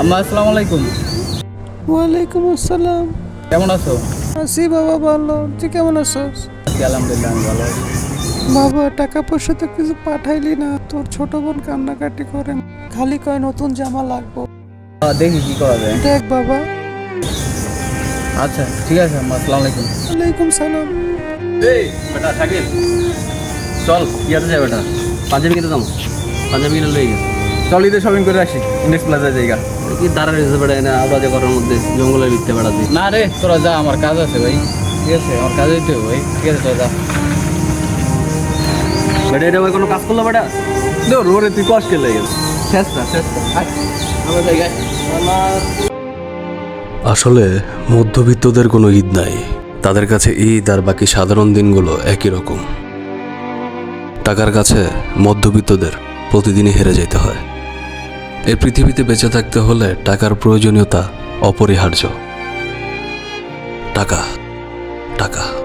আম্মা আসসালামু আলাইকুম। ওয়ালাইকুম আসসালাম। কেমন আছো? আছি বাবা ভালো। তুই কেমন আছিস? আছি আলহামদুলিল্লাহ আমি ভালো আছি। বাবা টাকা পয়সা তো কিছু পাঠাইলি না। তোর ছোট বোন কান্নাকাটি করে। খালি কয় নতুন জামা লাগবো। দেখি কি করা যায়। দেখ বাবা। আচ্ছা ঠিক আছে আম্মা আসসালামু আলাইকুম। ওয়ালাইকুম সালাম। এই বেটা শাকিল। চল ইয়াতে যাই বেটা। পাঞ্জাবি কিনতে যাব। পাঞ্জাবি কিনে লয়ে গেছে। চল ঈদের শপিং করে আসি ইন্ডেক্স প্লাজা জায়গা। কি দাঁড়া রয়েছে বেটা এনে আবাদে ঘরের মধ্যে জঙ্গলের ভিত্তে বেড়াতে? না রে তোরা যা আমার কাজ আছে ভাই। ঠিক আছে আমার কাজ হইতে হবে ভাই। ঠিক আছে তোরা যা। বেটা এটা ওই কোনো কাজ করল বেটা দৌড় ওরে তুই কষ্ট কে লেগে শেষ না শেষ না। আয়, আমার জায়গায়। আসলে মধ্যবিত্তদের কোনো ঈদ নাই। তাদের কাছে ঈদ আর বাকি সাধারণ দিনগুলো একই রকম। টাকার কাছে মধ্যবিত্তদের প্রতিদিনই হেরে যেতে হয়। এই পৃথিবীতে বেঁচে থাকতে হলে টাকার প্রয়োজনীয়তা অপরিহার্য। টাকা টাকা।